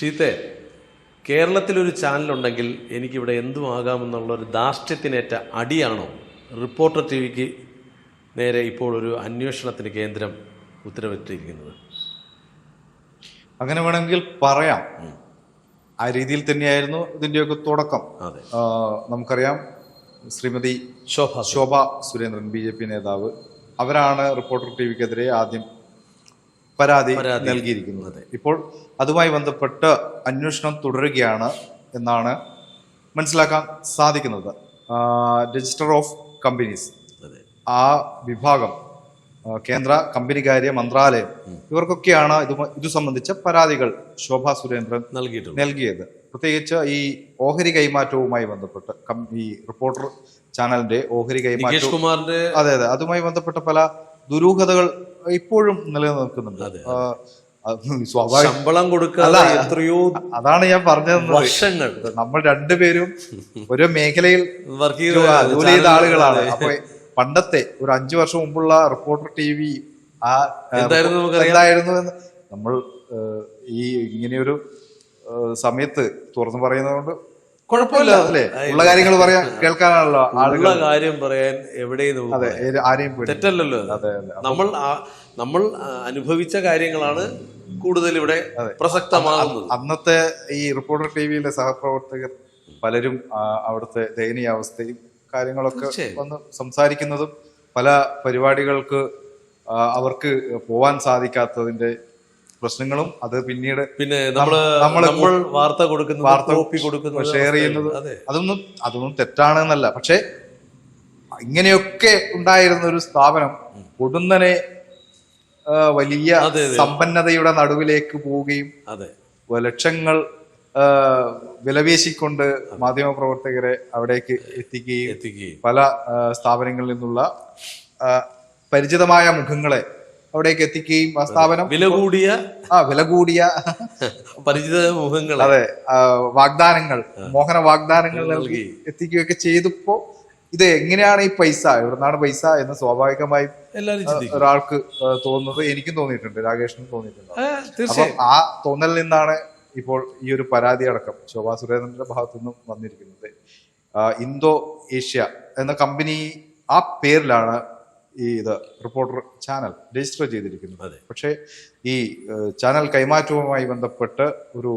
ഷീത്തെ കേരളത്തിലൊരു ചാനലുണ്ടെങ്കിൽ എനിക്കിവിടെ എന്തും ആകാമെന്നുള്ള ഒരു ധാർഷ്ട്യത്തിനേറ്റ അടിയാണോ? റിപ്പോർട്ടർ ടി വിക്ക് നേരെ ഇപ്പോൾ ഒരു അന്വേഷണത്തിന് കേന്ദ്രം ഉത്തരവിട്ടിരിക്കുന്നത്. അങ്ങനെ വേണമെങ്കിൽ പറയാം. ആ രീതിയിൽ തന്നെയായിരുന്നു ഇതിന്റെയൊക്കെ തുടക്കം. അതെ. നമുക്കറിയാം Shrimati Shobha Shobha Surendran B J P നേതാവ്. അവരാണ് റിപ്പോർട്ടർ ടി വിക്കെതിരെ ആദ്യം പരാതി. നൽകിയിരിക്കുന്നത്. ഇപ്പോൾ അതുമായി ബന്ധപ്പെട്ട് അന്വേഷണം തുടരുകയാണ് എന്നാണ് മനസ്സിലാക്കാൻ സാധിക്കുന്നത്. രജിസ്റ്റർ ഓഫ് കമ്പനീസ് ആ വിഭാഗം കേന്ദ്ര കേന്ദ്ര കമ്പനികാര്യ മന്ത്രാലയം ഇവർക്കൊക്കെയാണ് ഇത് ഇത് സംബന്ധിച്ച പരാതികൾ ശോഭ സുരേന്ദ്രൻ നൽകിയത്. പ്രത്യേകിച്ച് ഈ ഓഹരി കൈമാറ്റവുമായി ബന്ധപ്പെട്ട് ഈ റിപ്പോർട്ടർ ചാനലിന്റെ ഓഹരി കൈമാറ്റം അതെ അതെ. അതുമായി ബന്ധപ്പെട്ട പല ദുരൂഹതകൾ ഇപ്പോഴും നിലനിൽക്കുന്നുണ്ട്. ശമ്പളം കൊടുക്കാതെ എത്രയോ അതാണ് ഞാൻ പറഞ്ഞത്. വർഷങ്ങൾ. നമ്മൾ രണ്ടുപേരും ഒരു മേഖലയിൽ വർക്ക് ജോലി ചെയ്ത ആളുകളാണ്. അപ്പൊ പണ്ടത്തെ ഒരു അഞ്ചു വർഷം മുമ്പുള്ള റിപ്പോർട്ടർ ടി വി ആ എന്തായിരുന്നു എന്ന് നമ്മൾ ഈ ഇങ്ങനെയൊരു സമയത്ത് തുറന്നു പറയുന്നതുകൊണ്ട് കുഴപ്പമില്ല. അല്ലേ? ഉള്ള കാര്യങ്ങൾ പറയാൻ കേൾക്കാനാണല്ലോ ആളുകൾ. ഉള്ള കാര്യം പറയാൻ എവിടെയും അതെ ആരെയും തെറ്റല്ലല്ലോ അതെ നമ്മൾ നമ്മൾ അനുഭവിച്ച കാര്യങ്ങളാണ് കൂടുതൽ ഇവിടെ പ്രസക്തമാകുന്നത്. അന്നത്തെ ഈ റിപ്പോർട്ടർ ടി വിയിലെ സഹപ്രവർത്തകർ പലരും അവിടുത്തെ ദയനീയ ദയനീയാവസ്ഥയും കാര്യങ്ങളൊക്കെ. വന്ന് സംസാരിക്കുന്നതും പല പരിപാടികൾക്ക് അവർക്ക് പോവാൻ സാധിക്കാത്തതിന്റെ പ്രശ്നങ്ങളും അത് പിന്നീട് പിന്നെ നമ്മൾ നമ്മൾ വാർത്ത കൊടുക്കുന്നത് വാർത്ത കോപ്പി കൊടുക്കുന്നത് ഷെയർ ചെയ്യുന്നത് അതൊന്നും അതൊന്നും തെറ്റാണ് എന്നല്ല പക്ഷെ ഇങ്ങനെയൊക്കെ ഉണ്ടായിരുന്ന ഒരു സ്ഥാപനം പൊടുന്നനെ വലിയ. സമ്പന്നതയുടെ നടുവിലേക്ക് പോവുകയും അതെ. ലക്ഷങ്ങൾ വിലവേശിക്കൊണ്ട് മാധ്യമപ്രവർത്തകരെ അവിടേക്ക് എത്തിക്കുകയും പല സ്ഥാപനങ്ങളിൽ നിന്നുള്ള പരിചിതമായ മുഖങ്ങളെ അവിടേക്ക് എത്തിക്കുകയും ആ സ്ഥാപനം വില കൂടിയ ആ വില കൂടിയ പരിചിത മുഖങ്ങൾ അതെ വാഗ്ദാനങ്ങൾ മോഹന വാഗ്ദാനങ്ങൾ നൽകി. എത്തിക്കുകയൊക്കെ ചെയ്തപ്പോ ഇത് എങ്ങനെയാണ് ഈ പൈസ? എവിടുന്നാണ് പൈസ എന്ന് സ്വാഭാവികമായി ഒരാൾക്ക് തോന്നുന്നത് എനിക്കും തോന്നിയിട്ടുണ്ട് രാകേഷിനും തോന്നിയിട്ടുണ്ട്. അപ്പം ആ തോന്നലിൽ നിന്നാണ് ഇപ്പോൾ ഈ ഒരു പരാതി അടക്കം ശോഭാ സുരേന്ദ്രന്റെ ഭാഗത്തു നിന്നും വന്നിരിക്കുന്നത്. ഇന്തോ ഏഷ്യ എന്ന കമ്പനി ആ പേരിലാണ് ഈ ഇത് റിപ്പോർട്ടർ ചാനൽ രജിസ്റ്റർ ചെയ്തിരിക്കുന്നത്. പക്ഷേ ഈ ചാനൽ കൈമാറ്റവുമായി ബന്ധപ്പെട്ട് ഒരു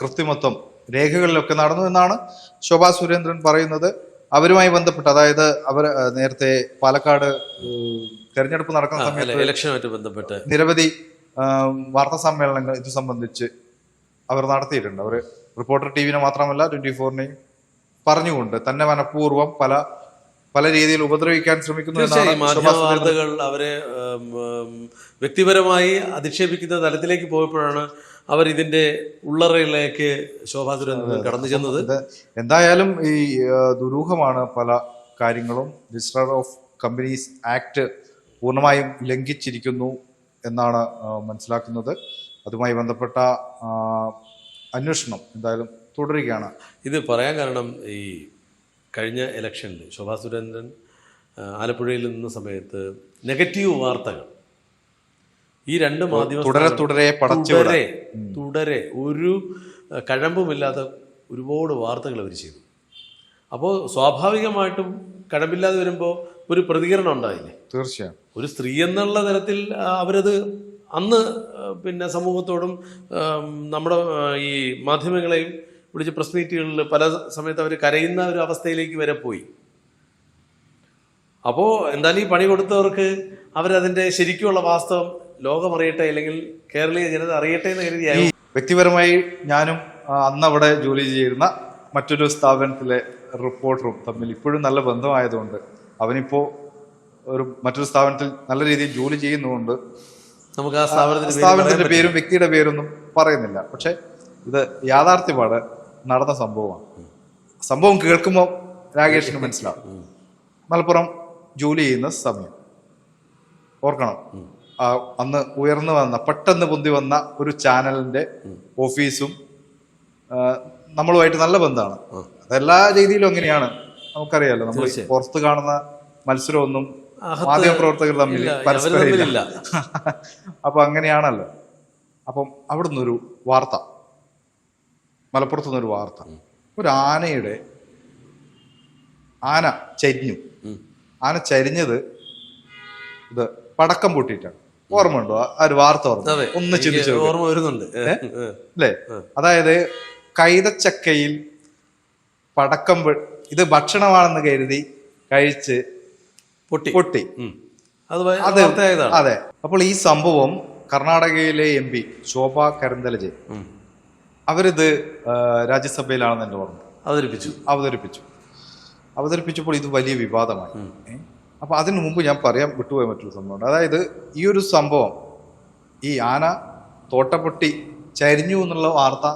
കൃത്രിമത്വം രേഖകളിലൊക്കെ നടന്നു എന്നാണ് ശോഭാ സുരേന്ദ്രൻ പറയുന്നത്. അവരുമായി ബന്ധപ്പെട്ട് അതായത് അവർ നേരത്തെ പാലക്കാട് തെരഞ്ഞെടുപ്പ് നടക്കുന്ന സമയത്ത് ഇലക്ഷനുമായിട്ട് ബന്ധപ്പെട്ട്. നിരവധി വാർത്താ സമ്മേളനങ്ങൾ ഇത് സംബന്ധിച്ച് അവർ നടത്തിയിട്ടുണ്ട്. അവർ റിപ്പോർട്ടർ ടി വിനെ മാത്രമല്ല ട്വന്റി ഫോറിനെയും പറഞ്ഞുകൊണ്ട് തന്നെ മനഃപൂർവം പല പല രീതിയിൽ ഉപദ്രവിക്കാൻ ശ്രമിക്കുന്നു വാർത്തകൾ അവരെ വ്യക്തിപരമായി അധിക്ഷേപിക്കുന്ന തലത്തിലേക്ക് പോയപ്പോഴാണ് അവർ ഇതിന്റെ ഉള്ളറയിലേക്ക് ശോഭാ സുരേന്ദ്രൻ കടന്നു ചെന്നത്. എന്തായാലും ഈ ദുരൂഹമാണ് പല കാര്യങ്ങളും. രജിസ്ട്രാർ ഓഫ് കമ്പനീസ് ആക്ട് പൂർണമായും ലംഘിച്ചിരിക്കുന്നു എന്നാണ് മനസ്സിലാക്കുന്നത്. അതുമായി ബന്ധപ്പെട്ട അന്വേഷണം എന്തായാലും തുടരുകയാണ്. ഇത് പറയാൻ കാരണം ഈ കഴിഞ്ഞ ഇലക്ഷനിൽ ശോഭാ സുരേന്ദ്രൻ ആലപ്പുഴയിൽ നിന്ന സമയത്ത് നെഗറ്റീവ് വാർത്തകൾ. ഈ രണ്ട് മാധ്യമ തുടരെ തുടരെ തുടരെ തുടരെ ഒരു കഴമ്പുമില്ലാത്ത ഒരുപാട് വാർത്തകൾ അവർ ചെയ്തു. അപ്പോൾ സ്വാഭാവികമായിട്ടും കഴമ്പില്ലാതെ വരുമ്പോൾ ഒരു പ്രതികരണം ഉണ്ടായില്ലേ? തീർച്ചയായും. ഒരു സ്ത്രീ എന്നുള്ള തരത്തിൽ അവരത് അന്ന് പിന്നെ സമൂഹത്തോടും നമ്മുടെ ഈ മാധ്യമങ്ങളെയും വിളിച്ച് പ്രസ് മീറ്റുകളിൽ പല സമയത്ത് അവർ കരയുന്ന ഒരു അവസ്ഥയിലേക്ക് വരെ പോയി. അപ്പോൾ എന്തായാലും ഈ പണി കൊടുത്തവർക്ക് അവരതിന്റെ ശരിക്കുമുള്ള വാസ്തവം ലോകം അറിയട്ടെ അല്ലെങ്കിൽ കേരളീയ ജനത അറിയട്ടെ എന്ന് കരുതിയായി വ്യക്തിപരമായി ഞാനും അന്നവിടെ അന്ന് അവിടെ ജോലി ചെയ്യുന്ന മറ്റൊരു സ്ഥാപനത്തിലെ റിപ്പോർട്ടറും തമ്മിൽ ഇപ്പോഴും നല്ല ബന്ധമായതുകൊണ്ട് അവനിപ്പോൾ ഒരു മറ്റൊരു സ്ഥാപനത്തിൽ നല്ല രീതിയിൽ ജോലി ചെയ്യുന്നതുകൊണ്ട് നമുക്ക് ആ സ്ഥാപനത്തിന് സ്ഥാപനത്തിന്റെ പേരും വ്യക്തിയുടെ പേരൊന്നും പറയുന്നില്ല. പക്ഷെ ഇത് യാഥാർത്ഥ്യമാണ്. നടന്ന സംഭവമാണ്. സംഭവം കേൾക്കുമ്പോൾ രാകേഷിന് മനസ്സിലാവും. മലപ്പുറം ജോലി ചെയ്യുന്ന സമയം. ഓർക്കണം. അന്ന് ഉയർന്നു വന്ന പെട്ടെന്ന് പൊന്തി വന്ന ഒരു ചാനലിന്റെ ഓഫീസും നമ്മളുമായിട്ട് നല്ല ബന്ധമാണ്. അതെല്ലാ രീതിയിലും അങ്ങനെയാണ്. നമുക്കറിയാലോ നമ്മൾ. പുറത്ത് കാണുന്ന മത്സരമൊന്നും മാധ്യമപ്രവർത്തകർ മാധ്യമ പ്രവർത്തകർ തമ്മിൽ പരസ്പരം. അപ്പൊ അങ്ങനെയാണല്ലോ. അപ്പം അവിടുന്ന് ഒരു വാർത്ത. മലപ്പുറത്തു നിന്നൊരു വാർത്ത. ഒരു ആനയുടെ ആന ചരിഞ്ഞു. ആന ചരിഞ്ഞത് ഇത് പടക്കം പൊട്ടിയിട്ടാണ്. ഓർമ്മയുണ്ടോ? ആ- ആ ഒരു വാർത്ത ഓർമ്മ ഒന്ന് ചിന്തിച്ചു ഓർമ്മ വരുന്നുണ്ട്. അല്ലേ? അതായത് കൈതച്ചക്കയിൽ പടക്കം ഇത് ഭക്ഷണമാണെന്ന് കരുതി കഴിച്ച് പൊട്ടി. പൊട്ടി. അത് അത് അപ്പോൾ ഈ സംഭവം കർണാടകയിലെ എം പി ശോഭ കരന്തലജെ. അവരിത് രാജ്യസഭയിലാണെന്ന് എന്റെ ഓർമ്മ. അവതരിപ്പിച്ചു. അവതരിപ്പിച്ചു. അവതരിപ്പിച്ചപ്പോൾ ഇത് വലിയ വിവാദമായി. അപ്പോൾ അപ്പൊ അതിനു മുമ്പ് ഞാൻ പറയാൻ വിട്ടുപോയ മറ്റൊരു സംഭവമുണ്ട്. അതായത് ഈ ഒരു സംഭവം ഈ ആന തോട്ടപ്പൊട്ടി ചരിഞ്ഞു എന്നുള്ള വാർത്ത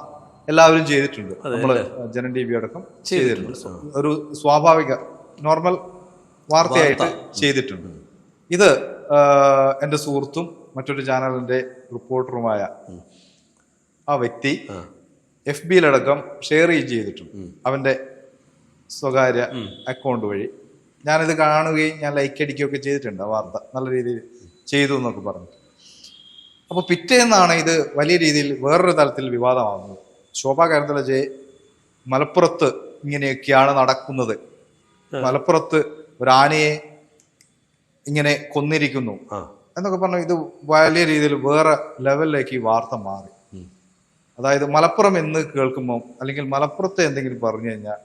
എല്ലാവരും ചെയ്തിട്ടുണ്ട്. നമ്മൾ ജനൻ ടി വി അടക്കം ചെയ്തിട്ടുണ്ട്. ഒരു സ്വാഭാവിക നോർമൽ വാർത്തയായിട്ട് ചെയ്തിട്ടുണ്ട്. ഇത് എന്റെ സുഹൃത്തും മറ്റൊരു ചാനലിന്റെ റിപ്പോർട്ടറുമായ ആ വ്യക്തി. എഫ് ബിയിലടക്കം ഷെയർ ചെയ്തിട്ടുണ്ട് അവന്റെ സ്വകാര്യ അക്കൗണ്ട് വഴി. ഞാനിത് കാണുകയും ഞാൻ ലൈക്ക് അടിക്കുകയൊക്കെ ചെയ്തിട്ടുണ്ട് ആ വാർത്ത. നല്ല രീതിയിൽ ചെയ്തു എന്നൊക്കെ പറഞ്ഞു അപ്പോൾ പിറ്റേന്നാണ് ഇത് വലിയ രീതിയിൽ വേറൊരു തരത്തിൽ വിവാദമാകുന്നത് ശോഭാ കരുതലജയെ മലപ്പുറത്ത് ഇങ്ങനെയൊക്കെയാണ് നടക്കുന്നത്. മലപ്പുറത്ത് ഒരു ആനയെ ഇങ്ങനെ കൊന്നിരിക്കുന്നു എന്നൊക്കെ പറഞ്ഞു ഇത് വലിയ രീതിയിൽ വേറെ ലെവലിലേക്ക് ഈ വാർത്ത മാറി. അതായത് മലപ്പുറം എന്ന് കേൾക്കുമ്പോൾ അല്ലെങ്കിൽ മലപ്പുറത്തെ എന്തെങ്കിലും പറഞ്ഞു കഴിഞ്ഞാൽ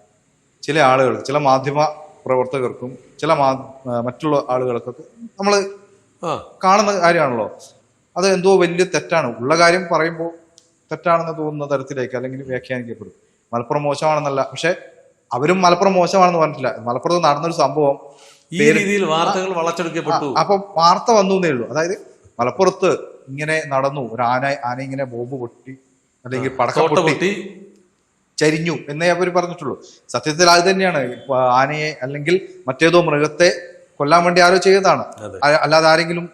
ചില ആളുകൾ ചില മാധ്യമ പ്രവർത്തകർക്കും ചില മാ മറ്റുള്ള ആളുകൾക്കൊക്കെ നമ്മൾ കാണുന്ന കാര്യമാണല്ലോ. അത് എന്തോ വലിയ തെറ്റാണ്. ഉള്ള കാര്യം പറയുമ്പോൾ തെറ്റാണെന്ന് തോന്നുന്ന തരത്തിലേക്ക് അല്ലെങ്കിൽ വ്യാഖ്യാനിക്കപ്പെടും. മലപ്പുറം മോശമാണെന്നല്ല. പക്ഷെ അവരും മലപ്പുറം മോശമാണെന്ന് പറഞ്ഞിട്ടില്ല. മലപ്പുറത്ത് നടന്നൊരു സംഭവം ഈ രീതിയിൽ വാർത്തകൾ വളച്ചെടുക്കപ്പെട്ടു. അപ്പൊ വാർത്ത വന്നു എന്നേ ഉള്ളൂ. അതായത് മലപ്പുറത്ത് ഇങ്ങനെ നടന്നു. ഒരു ആന ആന ഇങ്ങനെ ബോംബ് പൊട്ടി അല്ലെങ്കിൽ പടക്കം പൊട്ടി ചരിഞ്ഞു എന്നേ അവർ പറഞ്ഞിട്ടുള്ളൂ. സത്യത്തിൽ അത് തന്നെയാണ്. ഇപ്പൊ ആനയെ അല്ലെങ്കിൽ മറ്റേതോ മൃഗത്തെ കൊല്ലാൻ വേണ്ടി ആരോ ചെയ്തതാണ്. അല്ലാതെ ആരെങ്കിലും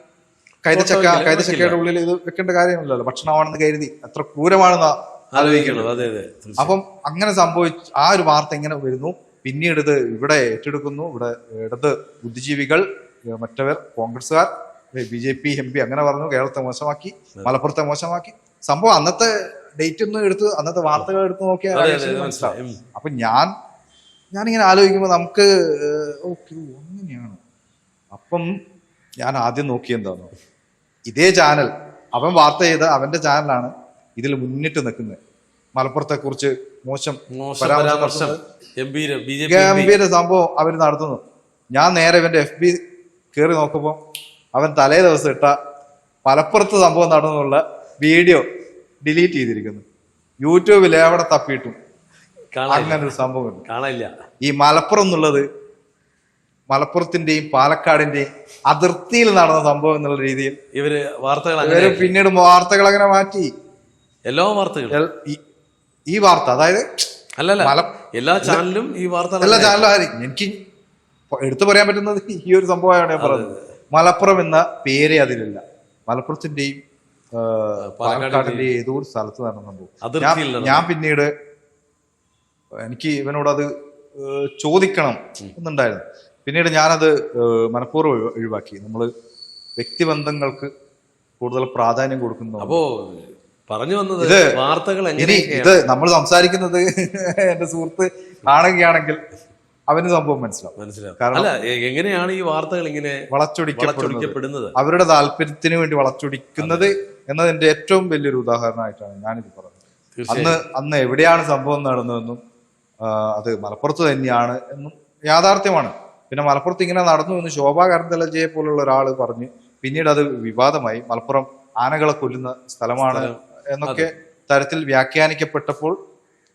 കൈതച്ചക്ക കൈതച്ചക്കയുടെ ഉള്ളിൽ ഇത് വെക്കേണ്ട കാര്യമില്ലല്ലോ ഭക്ഷണമാണെന്ന് കരുതി അത്ര ക്രൂരമാണെന്ന് ആലോചിക്കണം അതെ അതെ അപ്പം അങ്ങനെ സംഭവിച്ചു ആ ഒരു വാർത്ത ഇങ്ങനെ വരുന്നു. പിന്നീട് ഇത് ഇവിടെ ഏറ്റെടുക്കുന്നു. ഇവിടെ ഇടത് ബുദ്ധിജീവികൾ മറ്റവർ കോൺഗ്രസ്സുകാർ B J P M P അങ്ങനെ പറഞ്ഞു കേരളത്തെ മോശമാക്കി മലപ്പുറത്തെ മോശമാക്കി. സംഭവം അന്നത്തെ ഡേറ്റ് ഒന്നും എടുത്ത് അന്നത്തെ വാർത്തകൾ എടുത്ത് നോക്കിയാൽ മനസ്സിലാവും. അപ്പൊ ഞാൻ ഞാനിങ്ങനെ ആലോചിക്കുമ്പോൾ നമുക്ക് ഓക്കെ അങ്ങനെയാണ് അപ്പം ഞാൻ ആദ്യം നോക്കിയെന്താണോ ഇതേ ചാനൽ അവൻ വാർത്ത ചെയ്ത അവന്റെ ചാനലാണ് ഇതിൽ മുന്നിട്ട് നിൽക്കുന്നത്. മലപ്പുറത്തെ കുറിച്ച് മോശം ഗംഭീര സംഭവം അവർ നടത്തുന്നു. ഞാൻ നേരെ ഇവന്റെ എഫ് ബി കയറി നോക്കുമ്പോൾ അവൻ തലേ ദിവസം ഇട്ട മലപ്പുറത്ത് സംഭവം നടന്നുള്ള വീഡിയോ ഡിലീറ്റ് ചെയ്തിരിക്കുന്നു. യൂട്യൂബിൽ എവിടെ തപ്പിയിട്ടു. അങ്ങനെ ഒരു സംഭവം കാണില്ല ഈ മലപ്പുറം എന്നുള്ളത് മലപ്പുറത്തിന്റെയും പാലക്കാടിന്റെയും അതിർത്തിയിൽ നടന്ന സംഭവം എന്നുള്ള രീതിയിൽ ഇവർ വാർത്തകൾ ഇവർ പിന്നീട് വാർത്തകൾ അങ്ങനെ മാറ്റി. എല്ലാ വാർത്തകൾ ഈ- വാർത്ത അതായത് അല്ലല്ല എല്ലാ ചാനലും ഈ വാർത്ത എല്ലാ ചാനലും എനിക്ക് എടുത്തു പറയാൻ പറ്റുന്നത് ഈ ഒരു സംഭവമാണ് ഞാൻ പറഞ്ഞത്. മലപ്പുറം എന്ന പേരേ അതിലില്ല. മലപ്പുറത്തിന്റെയും പാലക്കാടിന്റെ ഏതോ ഒരു സ്ഥലത്ത് നടന്ന സംഭവം ഞാൻ പിന്നീട് എനിക്ക് ഇവനോട് അത് ചോദിക്കണം എന്നുണ്ടായിരുന്നു. പിന്നീട് ഞാനത് മനഃപൂർവം ഒഴിവ- ഒഴിവാക്കി. നമ്മൾ വ്യക്തിബന്ധങ്ങൾക്ക് കൂടുതൽ പ്രാധാന്യം കൊടുക്കുന്നു. അപ്പോ പറഞ്ഞു വന്നത് വാർത്തകൾ ഇനി ഇത് നമ്മൾ സംസാരിക്കുന്നത് എന്റെ സുഹൃത്ത് ആണെങ്കിൽ അവന് സംഭവം മനസ്സിലാവും. മനസ്സിലാവും. അല്ല എങ്ങനെയാണ് ഈ വാർത്തകൾ ഇങ്ങനെ വളച്ചൊടിക്കപ്പെടുന്നത്? അവരുടെ താല്പര്യത്തിന് വേണ്ടി വളച്ചൊടിക്കുന്നത് എന്നതിന്റെ ഏറ്റവും വലിയൊരു ഉദാഹരണമായിട്ടാണ് ഞാനിത് പറഞ്ഞത്. അന്ന് അന്ന് എവിടെയാണ് സംഭവം നടന്നതെന്നും അത് മലപ്പുറത്ത് തന്നെയാണ് എന്നും യാഥാർത്ഥ്യമാണ്. പിന്നെ മലപ്പുറത്ത് ഇങ്ങനെ നടന്നു എന്ന് ശോഭാ കരന്തലജയെ പോലുള്ള ഒരാൾ പറഞ്ഞ് പിന്നീട് അത് വിവാദമായി മലപ്പുറം ആനകളെ കൊല്ലുന്ന സ്ഥലമാണ് എന്നൊക്കെ തരത്തിൽ വ്യാഖ്യാനിക്കപ്പെട്ടപ്പോൾ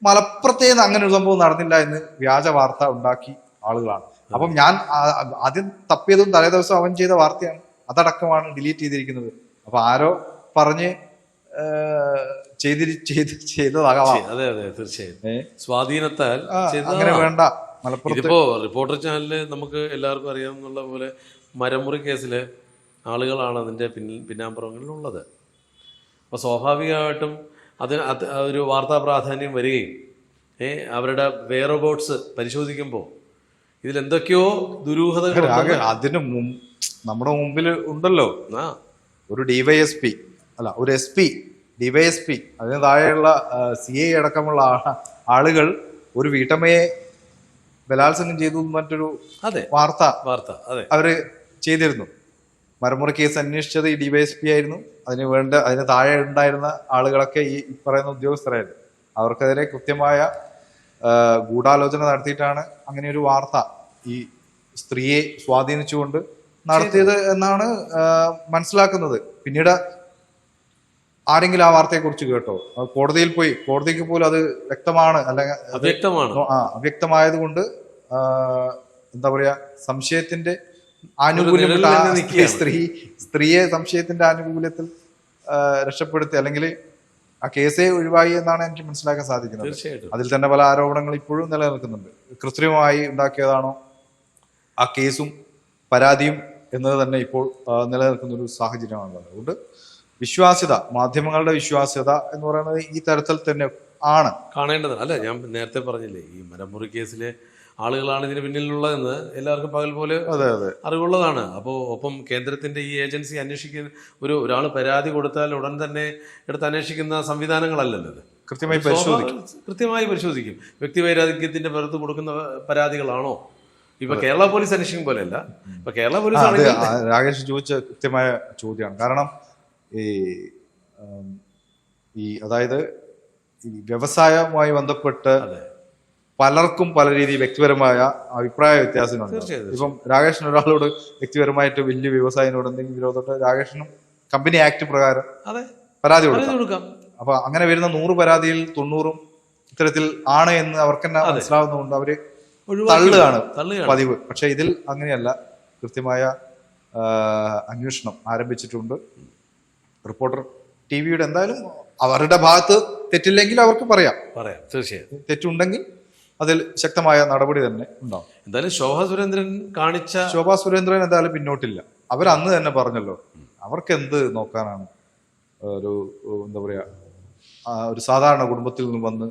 മലപ്പുറത്തെ അങ്ങനെ ഒരു സംഭവം നടന്നില്ല എന്ന് വ്യാജ വാർത്ത ഉണ്ടാക്കി ആളുകളാണ്. അപ്പം ഞാൻ ആദ്യം തപ്പിയതും തലേ ദിവസം അവൻ ചെയ്ത വാർത്തയാണ്. അതടക്കമാണ് ഡിലീറ്റ് ചെയ്തിരിക്കുന്നത്. അപ്പൊ ആരോ പറഞ്ഞ് ചെയ്തി ചെയ്തതാകാം. അതെ അതെ തീർച്ചയായും? സ്വാധീനത്താൽ അങ്ങനെ വേണ്ട. ഇപ്പോ റിപ്പോർട്ടർ ചാനലിൽ നമുക്ക് എല്ലാവർക്കും അറിയാവുന്ന പോലെ മരമുറി കേസിലെ ആളുകളാണ് അതിന്റെ പിന്നിൽ പിന്നാമ്പുറങ്ങളിലുള്ളത് അപ്പോൾ സ്വാഭാവികമായിട്ടും അതിന് അത് ഒരു വാർത്താ പ്രാധാന്യം വരികയും ഏ അവരുടെ വെയറബോട്ട്സ് പരിശോധിക്കുമ്പോൾ ഇതിൽ എന്തൊക്കെയോ ദുരൂഹതകൾ അതിന് നമ്മുടെ മുമ്പിൽ ഉണ്ടല്ലോ. ഒരു ഡിവൈഎസ്പി അല്ല ഒരു എസ് പി ഡിവൈഎസ്പി അതിന് താഴെയുള്ള സി ഐ അടക്കമുള്ള ആളുകൾ ഒരു വീട്ടമ്മയെ ബലാത്സംഗം ചെയ്തു മറ്റൊരു അതെ. വാർത്ത വാർത്ത അതെ. അവർ ചെയ്തിരുന്നു. മരമുറി കേസ് അന്വേഷിച്ചത് ഈ ഡിവൈഎസ്പി ആയിരുന്നു. അതിന് വേണ്ട അതിന് താഴെ ഉണ്ടായിരുന്ന ആളുകളൊക്കെ ഈ പറയുന്ന ഉദ്യോഗസ്ഥരായിരുന്നു. അവർക്കെതിരെ കൃത്യമായ ഗൂഢാലോചന നടത്തിയിട്ടാണ് അങ്ങനെ ഒരു വാർത്ത ഈ സ്ത്രീയെ സ്വാധീനിച്ചുകൊണ്ട് നടത്തിയത് എന്നാണ് മനസ്സിലാക്കുന്നത്. പിന്നീട് ആരെങ്കിലും ആ വാർത്തയെ കുറിച്ച് കേട്ടോ കോടതിയിൽ പോയി കോടതിക്ക് പോലും അത് വ്യക്തമാണ് അല്ലെങ്കിൽ അവ്യക്തമാണ്. ആ അവ്യക്തമായത് കൊണ്ട് എന്താ പറയാ സംശയത്തിന്റെ ആനുകൂല്യം. സ്ത്രീ സ്ത്രീയെ സംശയത്തിന്റെ ആനുകൂല്യത്തിൽ രക്ഷപ്പെടുത്തി അല്ലെങ്കിൽ ആ കേസേ ഒഴിവായി എന്നാണ് എനിക്ക് മനസ്സിലാക്കാൻ സാധിക്കുന്നത്. അതിൽ തന്നെ പല ആരോപണങ്ങൾ ഇപ്പോഴും നിലനിൽക്കുന്നുണ്ട്. കൃത്രിമമായി ഉണ്ടാക്കിയതാണോ ആ കേസും പരാതിയും എന്നത് തന്നെ ഇപ്പോൾ നിലനിൽക്കുന്ന ഒരു സാഹചര്യമാണല്ലോ അതുകൊണ്ട് വിശ്വാസ്യത മാധ്യമങ്ങളുടെ വിശ്വാസ്യത എന്ന് പറയുന്നത് ഈ തരത്തിൽ തന്നെ ആണ്. കാണേണ്ടത്. അല്ല ഞാൻ നേരത്തെ പറഞ്ഞില്ലേ ഈ മരമുറി കേസിലെ ആളുകളാണ് ഇതിന് പിന്നിലുള്ളതെന്ന് എല്ലാവർക്കും പകൽ പോലെ അതെ അതെ. അറിവുള്ളതാണ്. അപ്പോൾ ഒപ്പം കേന്ദ്രത്തിന്റെ ഈ ഏജൻസി അന്വേഷിക്കുന്ന ഒരു ഒരാൾ പരാതി കൊടുത്താൽ ഉടൻ തന്നെ എടുത്ത് അന്വേഷിക്കുന്ന സംവിധാനങ്ങളല്ലല്ലോ ഇത്. കൃത്യമായി പരിശോധിക്കും. കൃത്യമായി പരിശോധിക്കും. വ്യക്തിവൈരാഗ്യത്തിന്റെ പുറത്ത് കൊടുക്കുന്ന പരാതികളാണോ? ഇപ്പൊ കേരള പോലീസ് അന്വേഷിക്കും പോലെയല്ല. ഇപ്പൊ കേരള പോലീസ് രാകേഷ് ചോദിച്ച കൃത്യമായ ചോദ്യമാണ്. കാരണം ഈ ഈ അതായത് ഈ വ്യവസായവുമായി ബന്ധപ്പെട്ട് പലർക്കും പല രീതി വ്യക്തിപരമായ അഭിപ്രായ വ്യത്യാസങ്ങളുണ്ട്. ഇപ്പം രാകേഷൻ ഒരാളോട് വ്യക്തിപരമായിട്ട് വലിയ വ്യവസായിനോട് എന്തെങ്കിലും വിരോധമുണ്ട്? രാകേഷനും കമ്പനി ആക്ട് പ്രകാരം പരാതി കൊടുക്കാം. അപ്പൊ അങ്ങനെ വരുന്ന നൂറ് പരാതിയിൽ തൊണ്ണൂറും ഇത്തരത്തിൽ ആണ് എന്ന് അവർക്ക് തന്നെ മനസ്സിലാവുന്നതുകൊണ്ട് അവർ തള്ളുകയാണ് പതിവ്. പക്ഷെ ഇതിൽ അങ്ങനെയല്ല. കൃത്യമായ അന്വേഷണം ആരംഭിച്ചിട്ടുണ്ട്. റിപ്പോർട്ടർ ടി വിയുടെ എന്തായാലും അവരുടെ ഭാഗത്ത് തെറ്റില്ലെങ്കിൽ അവർക്ക് പറയാം. പറയാം. തീർച്ചയായും. തെറ്റുണ്ടെങ്കിൽ അതിൽ ശക്തമായ നടപടി തന്നെ ഉണ്ടാവും. എന്തായാലും ശോഭ സുരേന്ദ്രൻ കാണിച്ച ശോഭാ സുരേന്ദ്രൻ എന്തായാലും പിന്നോട്ടില്ല. അവർ അന്ന് തന്നെ പറഞ്ഞല്ലോ അവർക്ക് എന്ത് നോക്കാനാണ് ഒരു എന്താ പറയാ ഒരു സാധാരണ കുടുംബത്തിൽ നിന്ന് വന്ന്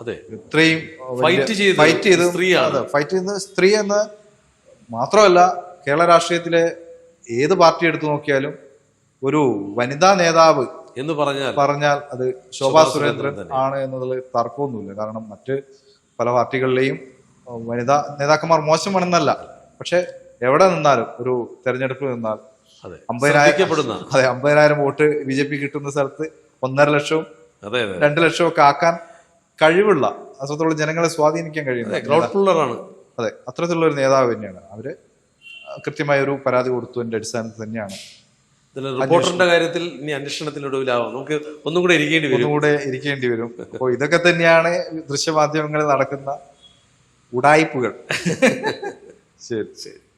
അതെ. ഇത്രയും ഫൈറ്റ് ചെയ്ത് ഫൈറ്റ് ചെയ്ത് സ്ത്രീയാണ്. അതെ ഫൈറ്റ് ചെയ്യുന്ന സ്ത്രീ എന്ന് മാത്രമല്ല കേരള രാഷ്ട്രീയത്തിലെ ഏത് പാർട്ടി എടുത്തു നോക്കിയാലും ഒരു വനിതാ നേതാവ് എന്ന് പറഞ്ഞാൽ പറഞ്ഞാൽ അത് ശോഭാ സുരേന്ദ്രൻ ആണ് എന്നതിൽ തർക്കമൊന്നുമില്ല. കാരണം മറ്റ് പല പാർട്ടികളിലെയും വനിതാ നേതാക്കന്മാർ മോശമാണെന്നല്ല. പക്ഷെ എവിടെ നിന്നാലും ഒരു തെരഞ്ഞെടുപ്പിൽ നിന്നാൽ അമ്പതിനായിരം അതെ അമ്പതിനായിരം വോട്ട് ബി ജെ പി കിട്ടുന്ന സ്ഥലത്ത് ഒന്നര ലക്ഷവും രണ്ട് ലക്ഷവും ഒക്കെ ആക്കാൻ കഴിവുള്ള അത്രത്തോളം ജനങ്ങളെ സ്വാധീനിക്കാൻ കഴിയുന്ന അതെ അത്തരത്തിലുള്ള ഒരു നേതാവ് തന്നെയാണ്. അവർ കൃത്യമായ ഒരു പരാതി കൊടുത്തതിന്റെ അടിസ്ഥാനത്തിൽ തന്നെയാണ്. ഇതിൽ റിപ്പോർട്ടറിന്റെ കാര്യത്തിൽ ഇനി അന്വേഷണത്തിനൊടുവിലാവാം നമുക്ക് ഒന്നും കൂടെ ഇരിക്കേണ്ടി വരും. കൂടെ ഇരിക്കേണ്ടി വരും. അപ്പോൾ ഇതൊക്കെ തന്നെയാണ് ദൃശ്യമാധ്യമങ്ങളിൽ നടക്കുന്ന ഉടായ്പകൾ. ശരി ശരി.